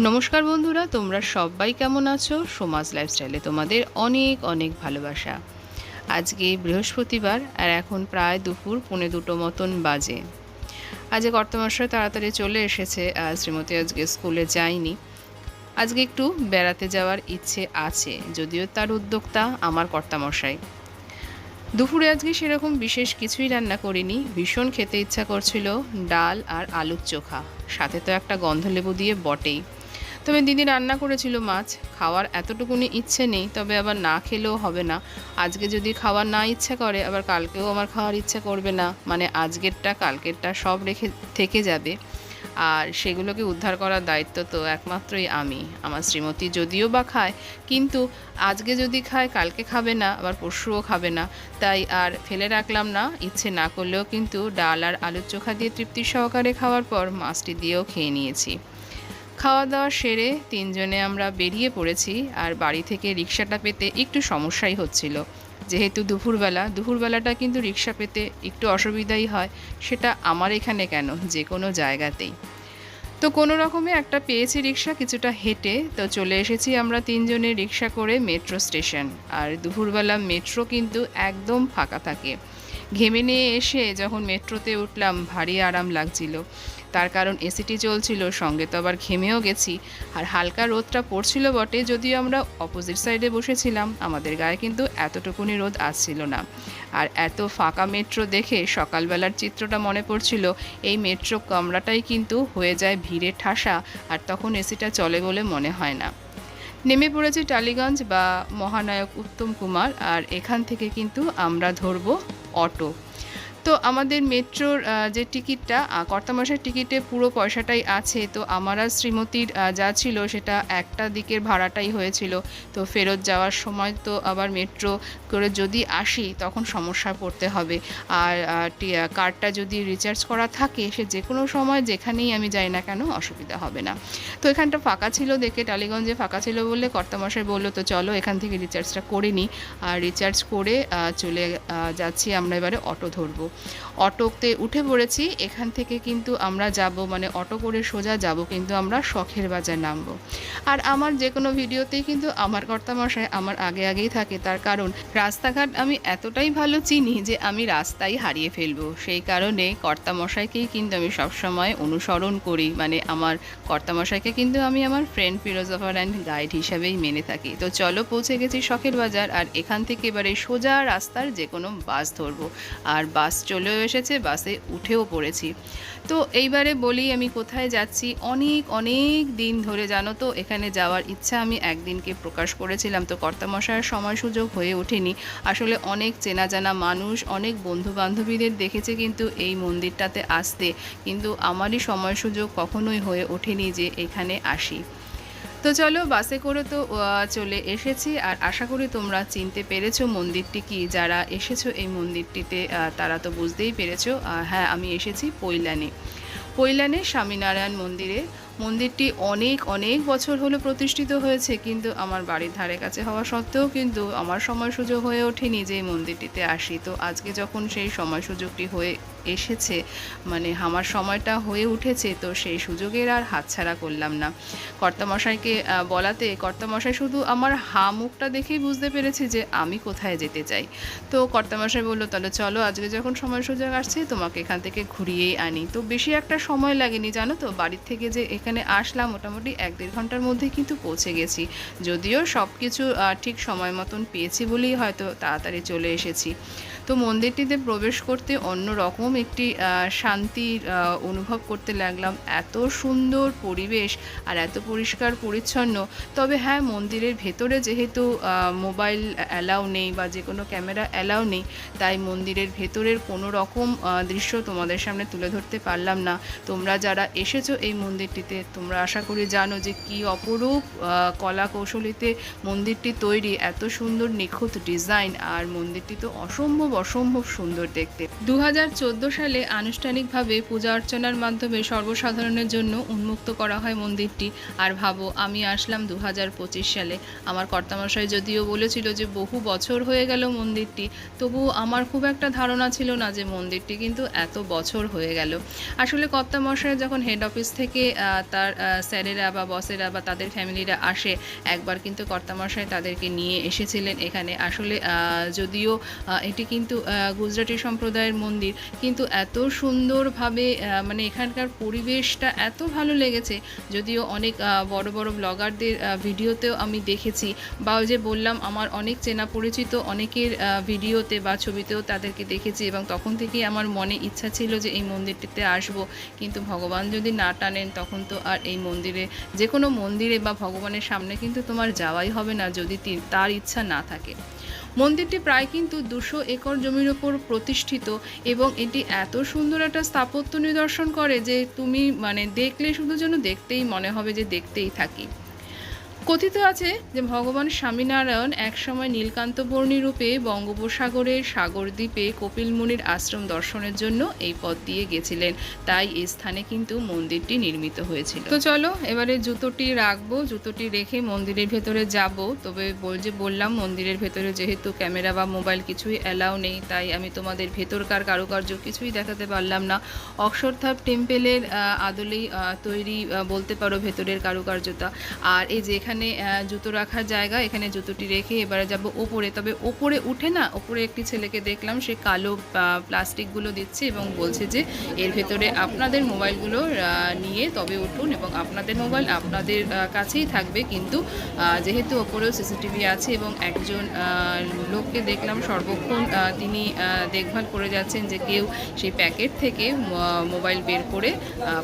নমস্কার বন্ধুরা, তোমরা সবাই কেমন আছো? সমাজ লাইফস্টাইলে তোমাদের অনেক অনেক ভালোবাসা। আজকে বৃহস্পতিবার আর এখন প্রায় দুপুর পৌনে দুটো মতন বাজে। আজকে কর্তমশাই তাড়াতাড়ি চলে এসেছে আর শ্রীমতী আজকে স্কুলে যায়নি। আজকে একটু বেড়াতে যাওয়ার ইচ্ছে আছে, যদিও তার উদ্যোক্তা আমার কর্তামশাই। দুপুরে আজকে সেরকম বিশেষ কিছুই রান্না করিনি, ভীষণ খেতে ইচ্ছা করছিল ডাল আর আলুর চোখা। সাথে তো একটা গন্ধলেবু দিয়ে বটেই। তবে দিদি রান্না করেছিল মাছ। খাওয়ার এতটুকুনি ইচ্ছে নেই, তবে আবার না খেলেও হবে না। আজকে যদি খাওয়ার না ইচ্ছা করে, আবার কালকেও আমার খাওয়ার ইচ্ছা করবে না। মানে আজকেরটা, কালকেরটা সব রেখে থেকে যাবে। আর সেগুলোকে উদ্ধার করার দায়িত্ব তো একমাত্রই আমি, আমার শ্রীমতী যদিও বা খায়। কিন্তু আজকে যদি খায়, কালকে খাবে না, আবার পরশুও খাবে না। তাই আর ফেলে রাখলাম না, ইচ্ছে না করলেও কিন্তু ডাল আর আলুর চোখা দিয়ে তৃপ্তি সহকারে খাওয়ার পর মাছটি দিয়েও খেয়ে নিয়েছি। খাওয়া দাওয়া সেরে তিনজনে আমরা বেরিয়ে পড়েছি আর বাড়ি থেকে রিক্সাটা পেতে একটু সমস্যাই হচ্ছিল। যেহেতু দুপুরবেলা, দুপুরবেলাটা কিন্তু রিক্সা পেতে একটু অসুবিধাই হয়, সেটা আমার এখানে কেন? যে কোনো জায়গাতেই। তো কোনো রকমে একটা পেয়েছি রিক্সা কিছুটা হেঁটে, তো চলে এসেছি আমরা তিনজনে রিক্সা করে মেট্রো স্টেশন। আর দুপুরবেলা মেট্রো কিন্তু একদম ফাঁকা থাকে। ঘেমে নিয়ে এসে যখন মেট্রোতে উঠলাম, ভারী আরাম লাগছিল। তার কারণ এসিটি চলছিল সঙ্গে তো আবার ঘেমেও গেছি। আর হালকা রোদটা পড়ছিল বটে, যদিও আমরা অপোজিট সাইডে বসেছিলাম, আমাদের গায়ে কিন্তু এতটুকুনি রোদ আসছিল না। আর এত ফাঁকা মেট্রো দেখে সকালবেলার চিত্রটা মনে পড়ছিল, এই মেট্রো কামরাটাই কিন্তু হয়ে যায় ভিড়ে ঠাসা, আর তখন এসিটা চলে বলে মনে হয় না। নেমে পড়েছি টালিগঞ্জ বা মহানায়ক উত্তম কুমার, আর এখান থেকে কিন্তু আমরা ধরবো অটো। তো আমাদের মেট্রোর যে টিকিটটা কর্তামশার টিকিটে পুরো পয়সাটাই আছে, তো আমার আর শ্রীমতীর যা ছিল সেটা একটা দিকের ভাড়াটাই হয়েছিল। তো ফেরত যাওয়ার সময় তো আবার মেট্রো করে যদি আসি, তখন সমস্যায় পড়তে হবে। আর কার্ডটা যদি রিচার্জ করা থাকে, সে যে কোনো সময়, যেখানেই আমি যাই না কেন, অসুবিধা হবে না। তো এখানটা ফাঁকা ছিল দেখে, টালিগঞ্জে ফাঁকা ছিল বলে কর্তামশাই বলল, তো চলো এখান থেকে রিচার্জটা করে নিই আর রিচার্জ করে চলে যাচ্ছি, আমরা এবারে অটো ধরবো। অটোতে উঠে পড়েছি। এখান থেকে কিন্তু আমরা যাব মানে অটো করে সোজা যাব, কিন্তু আমরা শখের বাজার নামবো। আর আমার যে কোনো ভিডিওতেই কিন্তু আমার কর্তামশাই আমার আগে আগেই থাকে। তার কারণ, রাস্তাঘাট আমি এতটাই ভালো চিনি যে আমি রাস্তায় হারিয়ে ফেলব। সেই কারণে কর্তামশাইকেই কিন্তু আমি সবসময় অনুসরণ করি। মানে আমার কর্তামশাইকে কিন্তু আমি আমার ফ্রেন্ড ফিরোজফার অ্যান্ড গাইড হিসাবেই মেনে থাকি। তো চলো পৌঁছে গেছি শখের বাজার, আর এখান থেকে এবারে সোজা রাস্তার যে কোনো বাস ধরবো। আর বাস চলেও এসেছে, বাসে উঠেও পড়েছি। তো এইবারে বলি আমি কোথায় যাচ্ছি, অনেক অনেক দিন ধরে জানো তো, এখানে যাওয়ার ইচ্ছা আমি একদিনকে প্রকাশ করেছিলাম। তো কর্তামশায়ের সময় সুযোগ হয়ে ওঠেনি। আসলে অনেক চেনা জানা মানুষ, অনেক বন্ধু বান্ধবীদের দেখেছে কিন্তু এই মন্দিরটাতে আসতে। কিন্তু আমারই সময় সুযোগ কখনোই হয়ে ওঠেনি যে এখানে আসি। তো চলো, বাসে করে তো চলে এসেছি। আর আশা করি তোমরা চিনতে পেরেছ মন্দিরটি কি। যারা এসেছ এই মন্দিরটিতে তারা তো বুঝতেই পেরেছ। হ্যাঁ আমি এসেছি পৈলানে। পৈলানে স্বামীনারায়ণ মন্দিরে মন্দিরটি অনেক অনেক বছর হলো প্রতিষ্ঠিত হয়েছে, কিন্তু আমার বাড়ির ধারে কাছে হওয়া সত্ত্বেও কিন্তু আমার সময় সুযোগ হয়ে ওঠেনি যে মন্দিরটিতে আসি। তো আজকে যখন সেই সময় সুযোগটি হয়ে এসেছে মানে আমার সময়টা হয়ে উঠেছে, তো সেই সুযোগের আর হাতছাড়া করলাম না। কর্তামশাইকে বলাতে, কর্তামশাই শুধু আমার হা মুখটা দেখেই বুঝতে পেরেছি যে আমি কোথায় যেতে চাই। তো কর্তামশাই বলল, তাহলে চলো, আজকে যখন সময় সুযোগ আসছে, তোমাকে এখান থেকে ঘুরিয়েই আনি। তো বেশি একটা সময় লাগেনি, জানো তো? বাড়ির থেকে যে এখানে আসলাম মোটামুটি এক দেড় ঘণ্টার মধ্যে কিন্তু পৌঁছে গেছি। যদিও সব কিছু ঠিক সময় মতন পেয়েছি বলেই হয়তো তাড়াতাড়ি চলে এসেছি। তো মন্দিরটিতে প্রবেশ করতে অন্য রকম একটি শান্তির অনুভব করতে লাগলাম। এত সুন্দর পরিবেশ আর এত পরিষ্কার পরিচ্ছন্ন। তবে হ্যাঁ মন্দিরের ভেতরে যেহেতু মোবাইল অ্যালাউ নেই বা যে কোনো ক্যামেরা অ্যালাউ নেই, তাই মন্দিরের ভেতরের কোনো রকম দৃশ্য তোমাদের সামনে তুলে ধরতে পারলাম না। তোমরা যারা এসেছ এই মন্দিরটিতে তোমরা আশা করি জানো যে কি অপরূপ কলা কৌশলীতে মন্দিরটি তৈরি, এত সুন্দর নিখুঁত ডিজাইন আর মন্দিরটি তো অসম্ভব অসম্ভব সুন্দর দেখতে। দু হাজার চোদ্দ সালে আনুষ্ঠানিকভাবে পূজা অর্চনার মাধ্যমে সর্বসাধারণের জন্য উন্মুক্ত করা হয় মন্দিরটি। আর ভাবো, আমি আসলাম দু হাজার পঁচিশ সালে। আমার কর্তামশাই যদিও বলেছিল যে বহু বছর হয়ে গেল মন্দিরটি, তবু আমার খুব একটা ধারণা ছিল না যে মন্দিরটি কিন্তু এত বছর হয়ে গেল। আসলে কর্তামশাই যখন হেড অফিস থেকে তার স্যারেরা বা বসেরা বা তাদের ফ্যামিলিরা আসে। একবার কিন্তু কর্তামশাই তাদেরকে নিয়ে এসেছিলেন এখানে। আসলে যদিও এটি কিন্তু গুজরাটি সম্প্রদায়ের মন্দির, কিন্তু এত সুন্দরভাবে মানে এখানকার পরিবেশটা এত ভালো লেগেছে। যদিও অনেক বড় বড় ব্লগারদের ভিডিওতেও আমি দেখেছি বা যে বললাম, আমার অনেক চেনা পরিচিত অনেকের ভিডিওতে বা ছবিতেও তাদেরকে দেখেছি এবং তখন থেকেই আমার মনে ইচ্ছা ছিল যে এই মন্দিরটিতে আসব। কিন্তু ভগবান যদি না টানেন, তখন আর এই মন্দিরে যে কোনো মন্দিরে বা ভগবানের সামনে কিন্তু তোমার যাওয়াই হবে না যদি তার ইচ্ছা না থাকে। মন্দিরটি প্রায় কিন্তু দুশো একর জমির ওপর প্রতিষ্ঠিত এবং এটি এত সুন্দর একটা স্থাপত্য নিদর্শন করে যে তুমি মানে দেখলে শুধু যেন দেখতেই মনে হবে যে দেখতেই থাকি। কথিত আছে যে ভগবান স্বামীনারায়ণ একসময় নীলকান্তবর্ণী রূপে বঙ্গোপসাগরের সাগর দ্বীপে কপিল মুনির আশ্রম দর্শনের জন্য এই পথ দিয়ে গেছিলেন। তাই এই স্থানে কিন্তু মন্দিরটি নির্মিত হয়েছিল। তো চলো, এবারে জুতোটি রাখব। জুতোটি রেখে মন্দিরের ভেতরে যাব। তবে বল যে বললাম, মন্দিরের ভেতরে যেহেতু ক্যামেরা বা মোবাইল কিছুই অ্যালাউ নেই, তাই আমি তোমাদের ভেতরকার কারুকার্য কিছুই দেখাতে পারলাম না। অক্ষরধাপ টেম্পেলের আদলেই তৈরি বলতে পারো ভেতরের কারুকার্যতা আর এই যে এখানে আহ, জুতো রাখার জায়গা। এখানে জুতোটি রেখে এবারে যাব ওপরে। তবে ওপরে উঠে না ওপরে একটি ছেলেকে দেখলাম সে কালো প্লাস্টিকগুলো দিচ্ছে এবং বলছে যে এর ভেতরে আপনাদের মোবাইলগুলো নিয়ে তবে উঠুন এবং আপনাদের মোবাইল আপনাদের কাছেই থাকবে। কিন্তু যেহেতু ওপরেও সিসিটিভি আছে এবং একজন লোককে দেখলাম সর্বক্ষণ তিনি দেখভাল করে যাচ্ছেন যে কেউ সেই প্যাকেট থেকে মোবাইল বের করে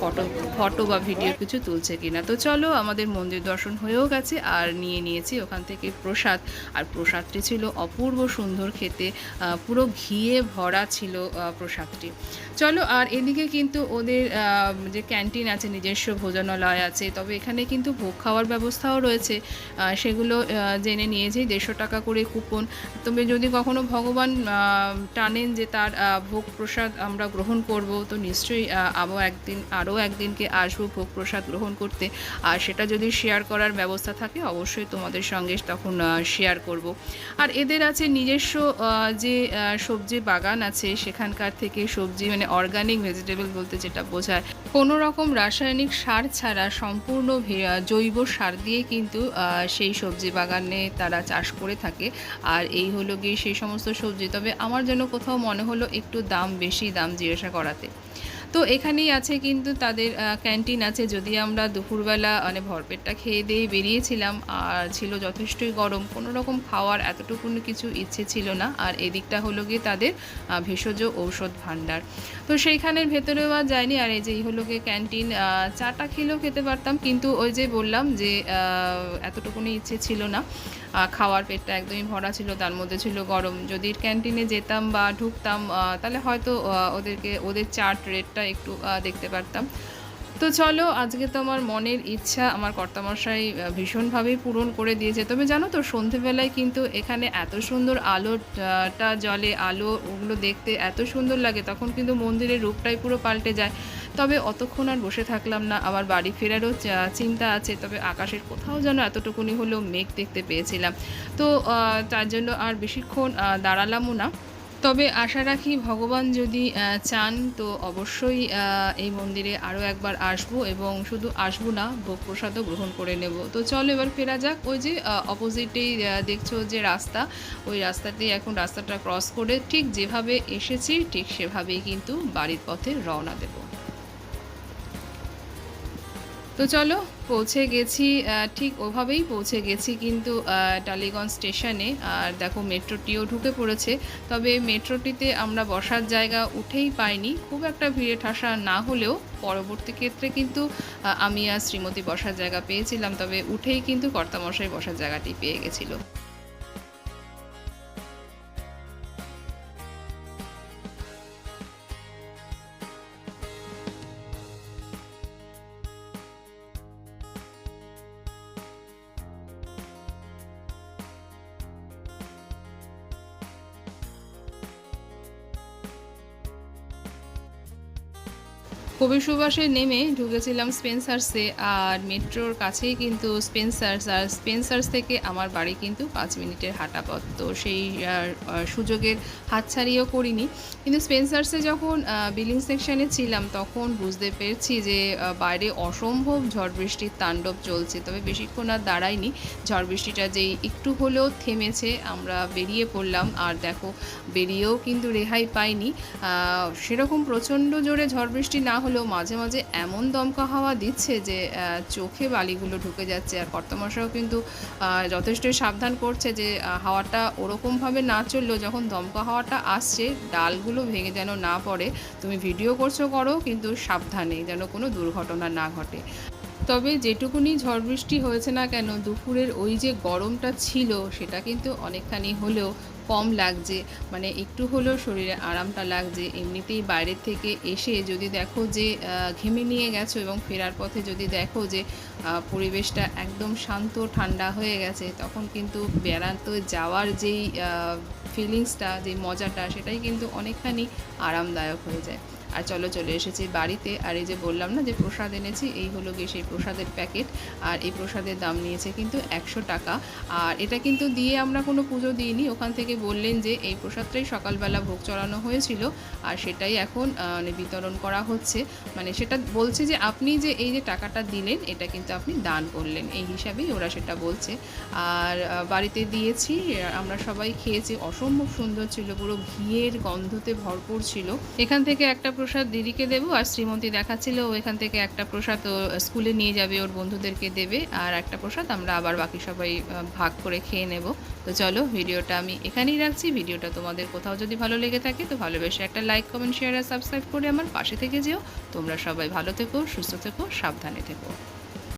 ফটো ফটো বা ভিডিও কিছু তুলছে কিনা। তো চলো আমাদের মন্দির দর্শন হয়েও গেছে আর নিয়ে নিয়েছি ওখান থেকে প্রসাদ। আর প্রসাদটি ছিল অপূর্ব সুন্দর খেতে পুরো ঘিয়ে ভরা ছিল প্রসাদটি। চলো আর এদিকে কিন্তু ওদের যে ক্যান্টিন আছে নিজস্ব ভোজনালয় আছে তবে এখানে কিন্তু ভোগ খাওয়ার ব্যবস্থাও রয়েছে। সেগুলো জেনে নিয়েছি দেড়শো টাকা করে কুপন। তবে যদি কখনো ভগবান টানেন যে তার ভোগ প্রসাদ আমরা গ্রহণ করব তো নিশ্চয়ই আহ, একদিন আরও একদিনকে আসব ভোগ প্রসাদ গ্রহণ করতে। আর সেটা যদি শেয়ার করার ব্যবস্থা থাকে, অবশ্যই তোমাদের সঙ্গে তখন শেয়ার করব। আর এদের আছে নিজস্ব যে সবজি বাগান আছে, সেখানকার থেকে সবজি মানে অর্গানিক ভেজিটেবল বলতে যেটা বোঝায় কোনো রকম রাসায়নিক সার ছাড়া সম্পূর্ণ জৈব সার দিয়ে কিন্তু সেই সবজি বাগানে তারা চাষ করে থাকে। আর এই হলো গিয়ে সেই সমস্ত সবজি। তবে আমার যেন কোথাও মনে হলো একটু দাম বেশি দাম জিজ্ঞাসা করাতে। তো এখানেই আছে কিন্তু তাদের ক্যান্টিন আছে। যদি আমরা দুপুরবেলা মানে ভরপেটটা খেয়ে দিয়ে বেরিয়েছিলাম, আর ছিল যথেষ্টই গরম, কোনো রকম খাওয়ার এতটুকু কিছু ইচ্ছে ছিল না। আর এদিকটা হলো গিয়ে তাদের ভেষজ ঔষধ ভাণ্ডার। তো সেইখানের ভেতরেও আর যায়নি আর এই যে হলো গিয়ে ক্যান্টিন চাটা খেলেও খেতে পারতাম। কিন্তু ওই যে বললাম যে এতটুকুনি ইচ্ছে ছিল না। খাওয়ার পেটটা একদমই ভরা ছিল, তার মধ্যে ছিল গরম। যদি ক্যান্টিনে যেতাম বা ঢুকতাম তাহলে হয়তো ওদেরকে, ওদের চার্ট রেটটা একটু দেখতে পারতাম। তো চলো, আজকে তো আমার মনের ইচ্ছা, আমার কর্তামশাই ভীষণভাবেই পূরণ করে দিয়েছে। তবে জানো তো, সন্ধেবেলায় কিন্তু এখানে এত সুন্দর আলোটা জলে আলো ওগুলো দেখতে এত সুন্দর লাগে, তখন কিন্তু মন্দিরের রূপটাই পুরো পাল্টে যায়। তবে অতক্ষণ আর বসে থাকলাম না। আবার বাড়ি ফেরারও চিন্তা আছে, তবে আকাশের কোথাও যেন এতটুকুনি হলেও মেঘ দেখতে পেয়েছিলাম। তো তার জন্য আর বেশিক্ষণ দাঁড়ালামও না। তবে আশা রাখি ভগবান যদি চান, তো অবশ্যই এই মন্দিরে আরও একবার আসব এবং শুধু আসব না, ভোগ প্রসাদও গ্রহণ করে নেব। তো চলো এবার ফেরা যাক। ওই যে অপোজিটেই দেখছ যে রাস্তা, ওই রাস্তাতেই এখন রাস্তাটা ক্রস করে ঠিক যেভাবে এসেছি, ঠিক সেভাবেই কিন্তু বাড়ির পথে রওনা দেবো। তো চলো, পৌঁছে গেছি ঠিক ওভাবেই পৌঁছে গেছি কিন্তু টালিগঞ্জ স্টেশনে। আর দেখো, মেট্রোটিও ঢুকে পড়েছে। তবে মেট্রোটিতে আমরা বসার জায়গা উঠেই পাইনি। খুব একটা ভিড়ে ঠাসা না হলেও পরবর্তী ক্ষেত্রে কিন্তু আমি আর শ্রীমতী বসার জায়গা পেয়েছিলাম। তবে উঠেই কিন্তু কর্তামশাই বসার জায়গাটি পেয়ে গেছিল। কবি সুভাষে নেমে ঢুকেছিলাম স্পেন্সার্সে আর মেট্রোর কাছেই কিন্তু স্পেন্সার্স, আর স্পেন্সার্স থেকে আমার বাড়ি কিন্তু পাঁচ মিনিটের হাঁটা পথ। তো সেই সুযোগের হাতছাড়িও করিনি। কিন্তু স্পেন্সার্সে যখন বিলিং সেকশনে ছিলাম, তখন বুঝতে পেরেছি যে বাইরে অসম্ভব ঝড় বৃষ্টির তাণ্ডব চলছে। তবে বেশিক্ষণ আর দাঁড়ায়নি ঝড় বৃষ্টিটা যেই একটু হলেও থেমেছে, আমরা বেরিয়ে পড়লাম। আর দেখো, বেরিয়েও কিন্তু রেহাই পাইনি। সেরকম প্রচণ্ড জোরে ঝড় বৃষ্টি না হলেও মাঝে মাঝে এমন দমকা হাওয়া দিচ্ছে যে চোখে বালিগুলো ঢুকে যাচ্ছে। আর কর্তামশাও কিন্তু আহ, যথেষ্টই সাবধান করছে যে হাওয়াটা ওরকমভাবে না চললেও যখন দমকা হাওয়াটা আসছে ডালগুলো ভেঙে যেন না পড়ে তুমি ভিডিও করছ করো কিন্তু সাবধানে যেন কোনো দুর্ঘটনা না ঘটে। তবে যেটুকুনি ঝড় বৃষ্টি হয়েছে না কেন দুপুরের ওই যে গরমটা ছিল সেটা কিন্তু অনেকখানি হলেও কম লাগছে। মানে একটু হলেও শরীরে আরামটা লাগছে। এমনিতেই বাইরের থেকে এসে যদি দেখো যে ঘেমে নিয়ে গেছো এবং ফেরার পথে যদি দেখো যে পরিবেশটা একদম শান্ত, ঠান্ডা হয়ে গেছে, তখন কিন্তু বেড়াতে যাওয়ার যেই ফিলিংসটা যে মজাটা, সেটাই কিন্তু অনেকখানি আরামদায়ক হয়ে যায়। আর চলো চলে এসেছি বাড়িতে। আর এই যে বললাম না যে প্রসাদ এনেছি, এই হলো গিয়ে সেই প্রসাদের প্যাকেট। আর এই প্রসাদের দাম নিয়েছে কিন্তু একশো টাকা। আর এটা কিন্তু দিয়ে আমরা কোনো পুজো দিইনি। ওখান থেকে বললেন যে এই প্রসাদটাই সকালবেলা ভোগ চড়ানো হয়েছিল। আর সেটাই এখন মানে বিতরণ করা হচ্ছে। মানে সেটা বলছে যে আপনি যে এই যে টাকাটা দিলেন, এটা কিন্তু আপনি দান করলেন। এই হিসাবেই ওরা সেটা বলছে। আর বাড়িতে দিয়েছি। আমরা সবাই খেয়েছি। অসম্ভব সুন্দর ছিল। পুরো ঘিয়ের গন্ধতে ভরপুর ছিল। এখান থেকে একটা প্রসাদ দিদিকে দেবো আর শ্রীমন্তী দেখাচ্ছিল, ও এখান থেকে একটা প্রসাদ ও স্কুলে নিয়ে যাবে, ওর বন্ধুদেরকে দেবে আর একটা প্রসাদ আমরা আবার বাকি সবাই ভাগ করে খেয়ে নেব। তো চলো, ভিডিওটা আমি এখানেই রাখছি। ভিডিওটা তোমাদের কোথাও যদি ভালো লেগে থাকে তো ভালোবেসে একটা লাইক কমেন্ট শেয়ার আর সাবস্ক্রাইব করে আমার পাশে থেকে যেও। তোমরা সবাই ভালো থেকো, সুস্থ থেকো, সাবধানে থেকো।